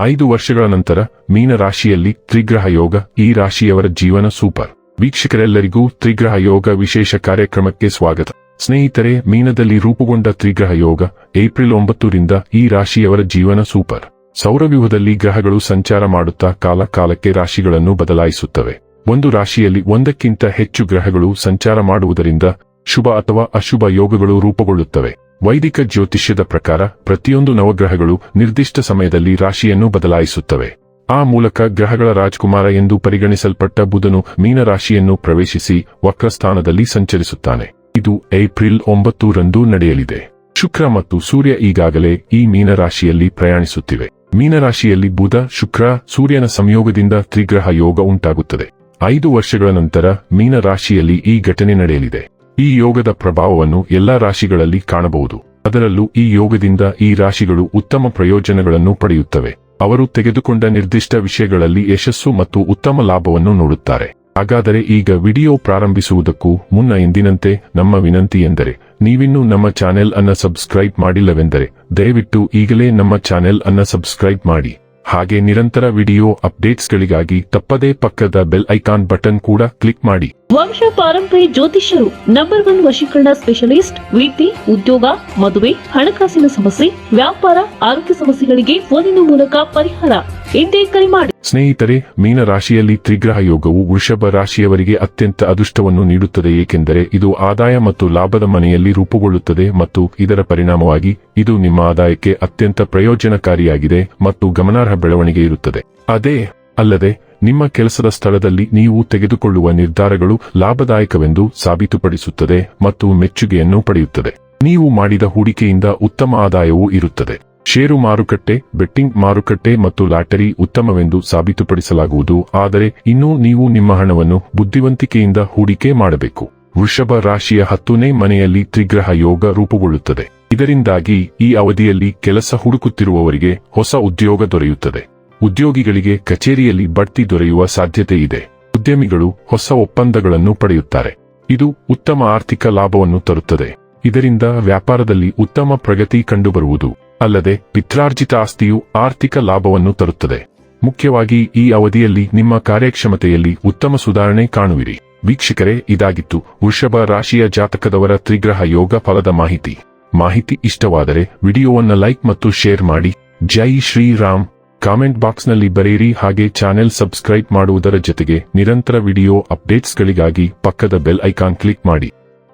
ಐದು ವರ್ಷಗಳ ನಂತರ ಮೀನ ರಾಶಿಯಲ್ಲಿ ತ್ರಿಗ್ರಹ ಯೋಗ, ಈ ರಾಶಿಯವರ ಜೀವನ ಸೂಪರ್. ವೀಕ್ಷಕರೆಲ್ಲರಿಗೂ ತ್ರಿಗ್ರಹ ಯೋಗ ವಿಶೇಷ ಕಾರ್ಯಕ್ರಮಕ್ಕೆ ಸ್ವಾಗತ. ಸ್ನೇಹಿತರೆ, ಮೀನದಲ್ಲಿ ರೂಪುಗೊಂಡ ತ್ರಿಗ್ರಹ ಯೋಗ, ಏಪ್ರಿಲ್ ಒಂಬತ್ತರಿಂದ ಈ ರಾಶಿಯವರ ಜೀವನ ಸೂಪರ್. ಸೌರವ್ಯೂಹದಲ್ಲಿ ಗ್ರಹಗಳು ಸಂಚಾರ ಮಾಡುತ್ತಾ ಕಾಲ ಕಾಲಕ್ಕೆ ರಾಶಿಗಳನ್ನು ಬದಲಾಯಿಸುತ್ತವೆ. ಒಂದು ರಾಶಿಯಲ್ಲಿ ಒಂದಕ್ಕಿಂತ ಹೆಚ್ಚು ಗ್ರಹಗಳು ಸಂಚಾರ ಮಾಡುವುದರಿಂದ ಶುಭ ಅಥವಾ ಅಶುಭ ಯೋಗಗಳು ರೂಪುಗೊಳ್ಳುತ್ತವೆ. ವೈದಿಕ ಜ್ಯೋತಿಷ್ಯದ ಪ್ರಕಾರ ಪ್ರತಿಯೊಂದು ನವಗ್ರಹಗಳು ನಿರ್ದಿಷ್ಟ ಸಮಯದಲ್ಲಿ ರಾಶಿಯನ್ನು ಬದಲಾಯಿಸುತ್ತವೆ. ಆ ಮೂಲಕ ಗ್ರಹಗಳ ರಾಜ್ಕುಮಾರ ಎಂದು ಪರಿಗಣಿಸಲ್ಪಟ್ಟ ಬುಧನು ಮೀನರಾಶಿಯನ್ನು ಪ್ರವೇಶಿಸಿ ವಕ್ರಸ್ಥಾನದಲ್ಲಿ ಸಂಚರಿಸುತ್ತಾನೆ. ಇದು ಏಪ್ರಿಲ್ ಒಂಬತ್ತು ರಂದು ನಡೆಯಲಿದೆ. ಶುಕ್ರ ಮತ್ತು ಸೂರ್ಯ ಈಗಾಗಲೇ ಈ ಮೀನರಾಶಿಯಲ್ಲಿ ಪ್ರಯಾಣಿಸುತ್ತಿವೆ. ಮೀನರಾಶಿಯಲ್ಲಿ ಬುಧ, ಶುಕ್ರ, ಸೂರ್ಯನ ಸಂಯೋಗದಿಂದ ತ್ರಿಗ್ರಹ ಯೋಗ ಉಂಟಾಗುತ್ತದೆ. ಐದು ವರ್ಷಗಳ ನಂತರ ಮೀನರಾಶಿಯಲ್ಲಿ ಈ ಘಟನೆ ನಡೆಯಲಿದೆ. ಈ ಯೋಗದ ಪ್ರಭಾವವನ್ನು ಎಲ್ಲಾ ರಾಶಿಗಳಲ್ಲಿ ಕಾಣಬಹುದು. ಅದರಲ್ಲೂ ಈ ಯೋಗದಿಂದ ಈ ರಾಶಿಗಳು ಉತ್ತಮ ಪ್ರಯೋಜನಗಳನ್ನು ಪಡೆಯುತ್ತವೆ. ಅವರು ತೆಗೆದುಕೊಂಡ ನಿರ್ದಿಷ್ಟ ವಿಷಯಗಳಲ್ಲಿ ಯಶಸ್ಸು ಮತ್ತು ಉತ್ತಮ ಲಾಭವನ್ನು ನೋಡುತ್ತಾರೆ. ಹಾಗಾದರೆ ಈಗ ವಿಡಿಯೋ ಪ್ರಾರಂಭಿಸುವುದಕ್ಕೂ ಮುನ್ನ ಎಂದಿನಂತೆ ನಮ್ಮ ವಿನಂತಿ ಎಂದರೆ, ನೀವಿನ್ನೂ ನಮ್ಮ ಚಾನೆಲ್ ಅನ್ನ ಸಬ್ಸ್ಕ್ರೈಬ್ ಮಾಡಿಲ್ಲವೆಂದರೆ, ದಯವಿಟ್ಟು ಈಗಲೇ ನಮ್ಮ ಚಾನೆಲ್ ಅನ್ನ ಸಬ್ಸ್ಕ್ರೈಬ್ ಮಾಡಿ. ಹಾಗೆ ನಿರಂತರ ವಿಡಿಯೋ ಅಪ್ಡೇಟ್ಸ್ಗಳಿಗಾಗಿ ತಪ್ಪದೇ ಪಕ್ಕದ ಬೆಲ್ ಐಕಾನ್ ಬಟನ್ ಕೂಡ ಕ್ಲಿಕ್ ಮಾಡಿ. ವಂಶ ಪಾರಂಪರಿ ಜ್ಯೋತಿಷ್ಯರು ನಂಬರ್ ಒನ್ ವಶೀಕರಣ ಸ್ಪೆಷಲಿಸ್ಟ್ ವಿದ್ಯೆ ಉದ್ಯೋಗ, ಮದುವೆ, ಹಣಕಾಸಿನ ಸಮಸ್ಯೆ, ವ್ಯಾಪಾರ, ಆರೋಗ್ಯ ಸಮಸ್ಯೆಗಳಿಗೆ ಫೋನಿನ ಮೂಲಕ ಪರಿಹಾರ ಇಂದೇ ಕರೆ ಮಾಡಿ. ಸ್ನೇಹಿತರೆ ಮೀನ ರಾಶಿಯಲ್ಲಿ ತ್ರಿಗ್ರಹ ಯೋಗವು ವೃಷಭ ರಾಶಿಯವರಿಗೆ ಅತ್ಯಂತ ಅದೃಷ್ಟವನ್ನು ನೀಡುತ್ತದೆ, ಏಕೆಂದರೆ ಇದು ಆದಾಯ ಮತ್ತು ಲಾಭದ ಮನೆಯಲ್ಲಿ ರೂಪುಗೊಳ್ಳುತ್ತದೆ ಮತ್ತು ಇದರ ಪರಿಣಾಮವಾಗಿ ಇದು ನಿಮ್ಮ ಆದಾಯಕ್ಕೆ ಅತ್ಯಂತ ಪ್ರಯೋಜನಕಾರಿಯಾಗಿದೆ ಮತ್ತು ಗಮನಾರ್ಹ ಬೆಳವಣಿಗೆ ಇರುತ್ತದೆ. ಅದೇ ಅಲ್ಲದೆ, ನಿಮ್ಮ ಕೆಲಸದ ಸ್ಥಳದಲ್ಲಿ ನೀವು ತೆಗೆದುಕೊಳ್ಳುವ ನಿರ್ಧಾರಗಳು ಲಾಭದಾಯಕವೆಂದು ಸಾಬೀತುಪಡಿಸುತ್ತದೆ ಮತ್ತು ಮೆಚ್ಚುಗೆಯನ್ನು ಪಡೆಯುತ್ತದೆ. ನೀವು ಮಾಡಿದ ಹೂಡಿಕೆಯಿಂದ ಉತ್ತಮ ಆದಾಯವೂ ಇರುತ್ತದೆ. ಷೇರು ಮಾರುಕಟ್ಟೆ, ಬೆಟ್ಟಿಂಗ್ ಮಾರುಕಟ್ಟೆ ಮತ್ತು ಲಾಟರಿ ಉತ್ತಮವೆಂದು ಸಾಬೀತುಪಡಿಸಲಾಗುವುದು. ಆದರೆ ಇನ್ನೂ ನೀವು ನಿಮ್ಮ ಹಣವನ್ನು ಬುದ್ಧಿವಂತಿಕೆಯಿಂದ ಹೂಡಿಕೆ ಮಾಡಬೇಕು. ವೃಷಭ ರಾಶಿಯ ಹತ್ತನೇ ಮನೆಯಲ್ಲಿ ತ್ರಿಗ್ರಹ ಯೋಗ ರೂಪುಗೊಳ್ಳುತ್ತದೆ. ಇದರಿಂದಾಗಿ ಈ ಅವಧಿಯಲ್ಲಿ ಕೆಲಸ ಹುಡುಕುತ್ತಿರುವವರಿಗೆ ಹೊಸ ಉದ್ಯೋಗ ದೊರೆಯುತ್ತದೆ. ಉದ್ಯೋಗಿಗಳಿಗೆ ಕಚೇರಿಯಲ್ಲಿ ಬಡ್ತಿ ದೊರೆಯುವ ಸಾಧ್ಯತೆ ಇದೆ. ಉದ್ಯಮಿಗಳು ಹೊಸ ಒಪ್ಪಂದಗಳನ್ನು ಪಡೆಯುತ್ತಾರೆ. ಇದು ಉತ್ತಮ ಆರ್ಥಿಕ ಲಾಭವನ್ನು ತರುತ್ತದೆ. ಇದರಿಂದ ವ್ಯಾಪಾರದಲ್ಲಿ ಉತ್ತಮ ಪ್ರಗತಿ ಕಂಡುಬರುವುದು. ಅಲ್ಲದೆ ಪಿತ್ರಾರ್ಜಿತ ಆಸ್ತಿಯು ಆರ್ಥಿಕ ಲಾಭವನ್ನು ತರುತ್ತದೆ. ಮುಖ್ಯವಾಗಿ ಈ ಅವಧಿಯಲ್ಲಿ ನಿಮ್ಮ ಕಾರ್ಯಕ್ಷಮತೆಯಲ್ಲಿ ಉತ್ತಮ ಸುಧಾರಣೆ ಕಾಣುವಿರಿ. ವೀಕ್ಷಕರೇ, ಇದಾಗಿತ್ತು ವೃಷಭ ರಾಶಿಯ ಜಾತಕದವರ ತ್ರಿಗ್ರಹ ಯೋಗ ಫಲದ ಮಾಹಿತಿ. ಮಾಹಿತಿ ಇಷ್ಟವಾದರೆ ವಿಡಿಯೋವನ್ನು ಲೈಕ್ ಮತ್ತು ಶೇರ್ ಮಾಡಿ. ಜೈ ಶ್ರೀರಾಮ್. ಕಾಮೆಂಟ್ ಬಾಕ್ಸ್ನಲ್ಲಿ ಬರೆಯಿರಿ ಹಾಗೆ ಚಾನೆಲ್ ಸಬ್ಸ್ಕ್ರೈಬ್ ಮಾಡುವುದರ ಜೊತೆಗೆ ನಿರಂತರ ವಿಡಿಯೋ ಅಪ್ಡೇಟ್ಸ್ಗಳಿಗಾಗಿ ಪಕ್ಕದ ಬೆಲ್ ಐಕಾನ್ ಕ್ಲಿಕ್ ಮಾಡಿ.